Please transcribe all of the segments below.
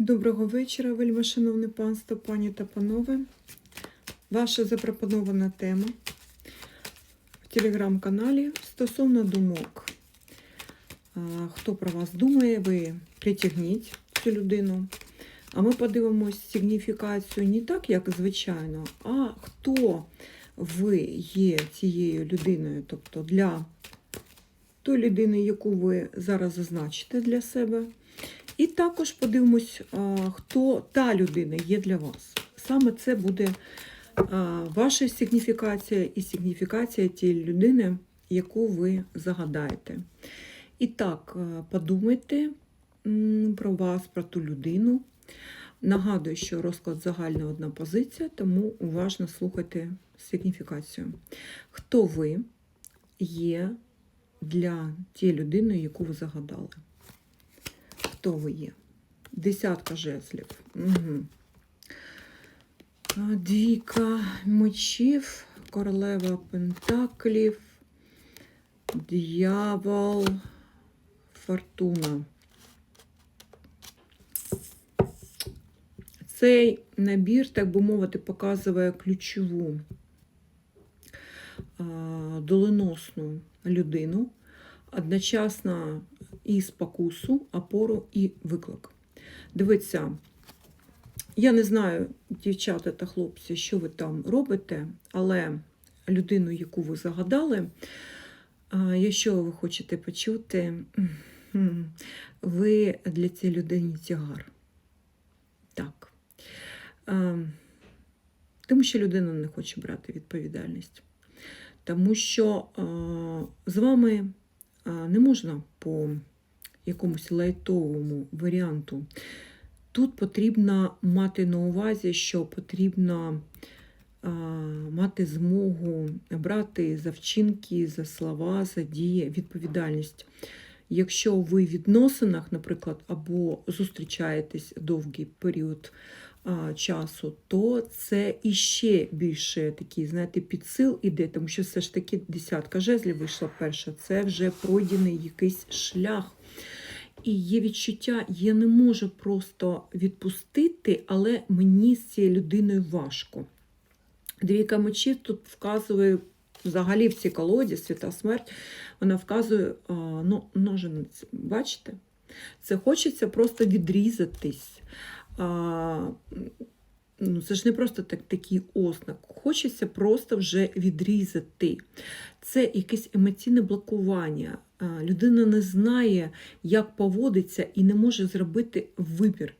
Доброго вечора, вельми шановне панство, пані та панове. Ваша запропонована тема в телеграм-каналі стосовно думок. Хто про вас думає, ви притягніть цю людину. А ми подивимось сигніфікацію не так, як звичайно, а хто ви є цією людиною, тобто для тої людини, яку ви зараз зазначите для себе. І також подивимось, хто та людина є для вас. Саме це буде ваша сигніфікація і сигніфікація тієї людини, яку ви загадаєте. І так, подумайте про вас, про ту людину. Нагадую, що розклад загальна одна позиція, тому уважно слухайте сигніфікацію. Хто ви є для тієї людини, яку ви загадали? Хто ви є? Десятка жезлів. Угу. Двійка мечів, королева пентаклів, дьявол, фортуна. Цей набір, так би мовити, показує ключову доленосну людину, одночасно і спокусу, опору і виклик. Дивіться, я не знаю, дівчата та хлопці, що ви там робите, але людину, яку ви загадали, якщо ви хочете почути, ви для цієї людини тягар. Так. Тому що людина не хоче брати відповідальність. Тому що з вами не можна по якомусь лайтовому варіанту. Тут потрібно мати на увазі, що потрібно а, мати змогу брати за вчинки, за слова, за дії відповідальність. Якщо ви в відносинах, наприклад, або зустрічаєтесь довгий період а, часу, то це іще більше такий, знаєте, підсил іде, тому що все ж таки десятка жезлів вийшла перша, це вже пройдений якийсь шлях. І є відчуття, я не можу просто відпустити, але мені з цією людиною важко. Двійка мечів тут вказує взагалі в цій колоді свята смерть, вона вказує ну, ножениць. Бачите? Це хочеться просто відрізатись. Ну, Це ж не просто так, такий ознак. Хочеться просто вже відрізати. Це якесь емоційне блокування. Людина не знає, як поводиться, і не може зробити вибір.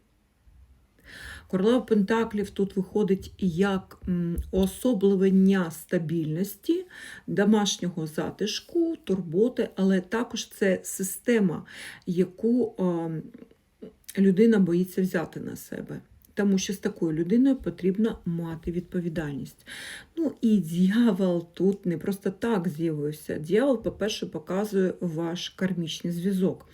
Королева Пентаклів тут виходить як м, уособлювання стабільності, домашнього затишку, турботи, але також це система, яку людина боїться взяти на себе. Тому що з такою людиною потрібно мати відповідальність. Ну і дьявол тут не просто так з'явився. Дьявол, по-перше, показує ваш кармічний зв'язок.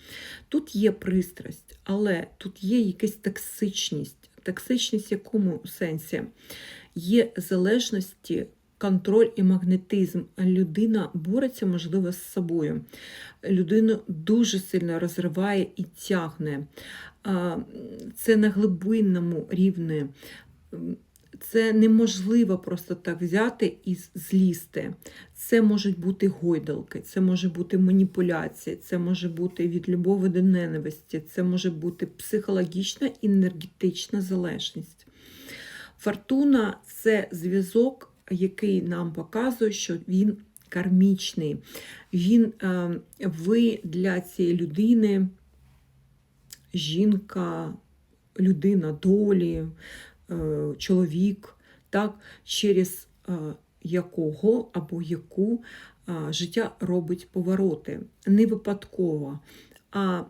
Тут є пристрасть, але тут є якась токсичність. Токсичність в якому сенсі? Є залежності, контроль і магнетизм. Людина бореться, можливо, з собою. Людину дуже сильно розриває і тягне. Це на глибинному рівні. Це неможливо просто так взяти і злізти. Це можуть бути гойдалки, це може бути маніпуляції, це може бути від любові до ненависті, це може бути психологічна і енергетична залежність. Фортуна це зв'язок, який нам показує, що він кармічний. Він, е, Ви для цієї людини, жінка, людина долі, е, чоловік, так, через е, якого або яку життя робить повороти. Не випадково, а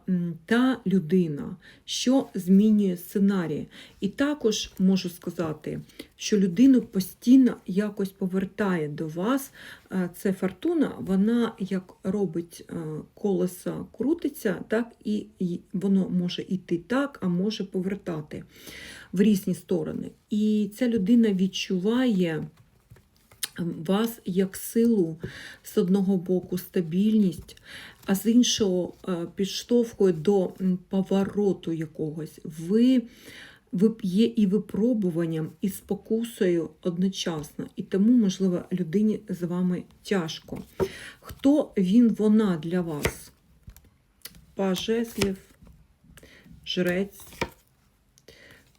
та людина, що змінює сценарії. І також можу сказати, що людину постійно якось повертає до вас. Це фортуна, вона як робить колесо крутиться, так і воно може йти так, а може повертати в різні сторони. І ця людина відчуває вас як силу з одного боку стабільність, а з іншого е, підштовхує до повороту якогось. Ви, є і випробуванням, і спокусою одночасно. І тому, можливо, людині з вами тяжко. Хто він, вона для вас? Паж жезлів, жрець,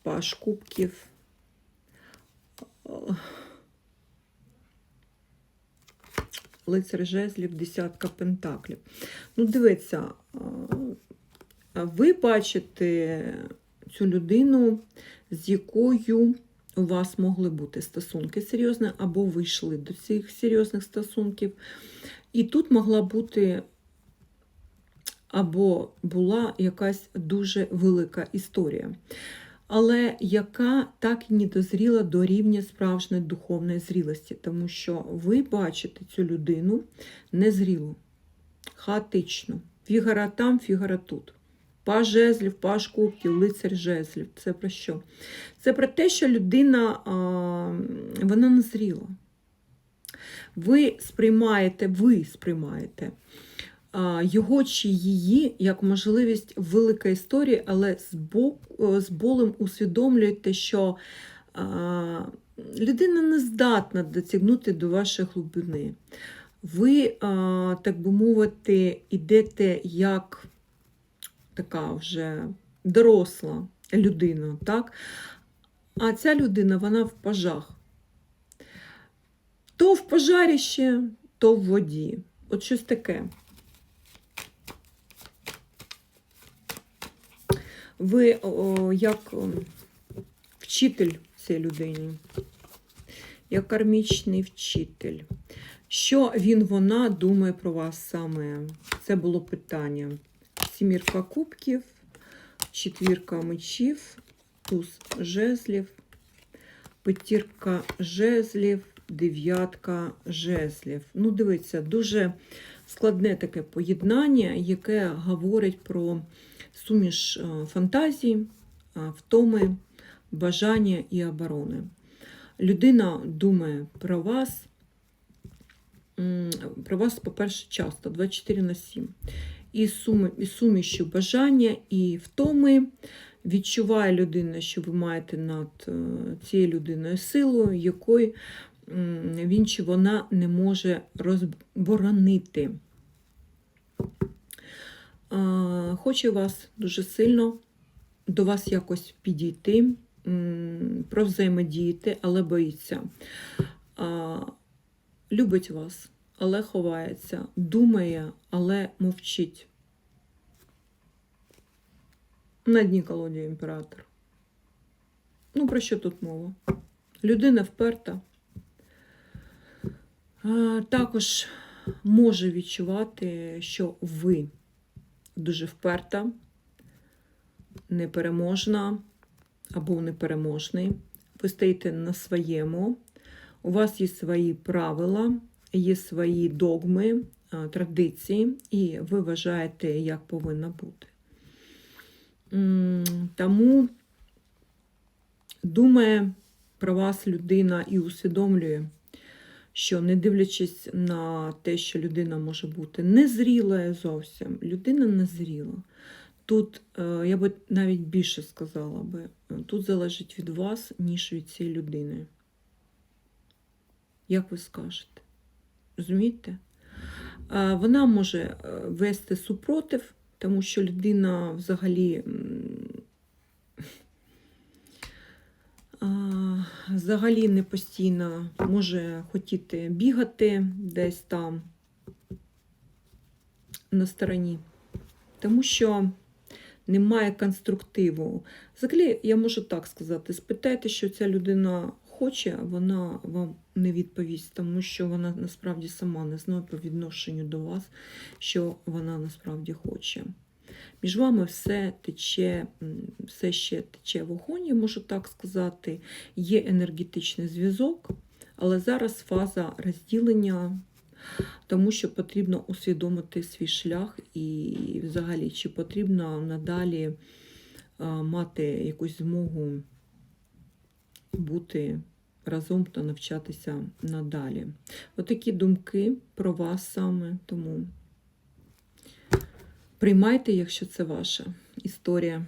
паж кубків. Лицар жезлів, десятка пентаклів. Ну, дивіться, ви бачите цю людину, з якою у вас могли бути стосунки серйозні, або ви йшли до цих серйозних стосунків. І тут могла бути або була якась дуже велика історія, але яка так і не дозріла до рівня справжньої духовної зрілості, тому що ви бачите цю людину незрілу, хаотичну. Фігара там, фігара тут. Паж жезлів, паж кубків, лицар жезлів. Це про що? Це про те, що людина вона незріла. Ви сприймаєте, ви сприймаєте його чи її як можливість велика історія, але з, бок, з болем усвідомлюєте, що а, людина не здатна дотягнути до вашої глибини. Ви, а, так би мовити, йдете як така вже доросла людина, так? А ця людина, вона в пажах. То в пожаріще, то в воді. От щось таке. Ви як вчитель цій людині, як кармічний вчитель. Що він, вона думає про вас саме? Це було питання. Сімірка кубків, четвірка мечів, туз жезлів, п'ятірка жезлів, дев'ятка жезлів. Ну, дивіться, дуже складне таке поєднання, яке говорить про суміш е, фантазії, е, втоми, бажання і оборони. Людина думає про вас, про вас, по-перше, часто, 24 на 7. І, суми, і сумішю бажання, і втоми. Відчуває людина, що ви маєте над е, цією людиною силу, якої він чи вона не може розборонити. А, Хоче вас дуже сильно до вас якось підійти, м, провзаємодіяти, але боїться. Любить вас, але ховається, думає, але мовчить. На дні колоді імператор. Ну, про що тут мова? Людина вперта. А, Також може відчувати, що ви дуже вперта, непереможна або непереможний. Ви стоїте на своєму, у вас є свої правила, є свої догми, традиції, і ви вважаєте, як повинно бути. Тому думає про вас людина і усвідомлює, що не дивлячись на те, що людина може бути незрілою зовсім, людина незріла. Тут, е, я би навіть більше сказала би, тут залежить від вас, ніж від цієї людини. Як ви скажете? Розумієте? Е, Вона може е, вести супротив, тому що людина взагалі взагалі не постійно може хотіти бігати десь там на стороні, тому що немає конструктиву. Взагалі, я можу так сказати, спитайте, що ця людина хоче, вона вам не відповість, тому що вона насправді сама не знає по відношенню до вас, що вона насправді хоче. Між вами все тече, все ще тече вогонь, я можу так сказати. Є енергетичний зв'язок, але зараз фаза розділення, тому що потрібно усвідомити свій шлях і взагалі, чи потрібно надалі мати якусь змогу бути разом та навчатися надалі. Отакі думки про вас саме, тому приймайте, якщо це ваша історія.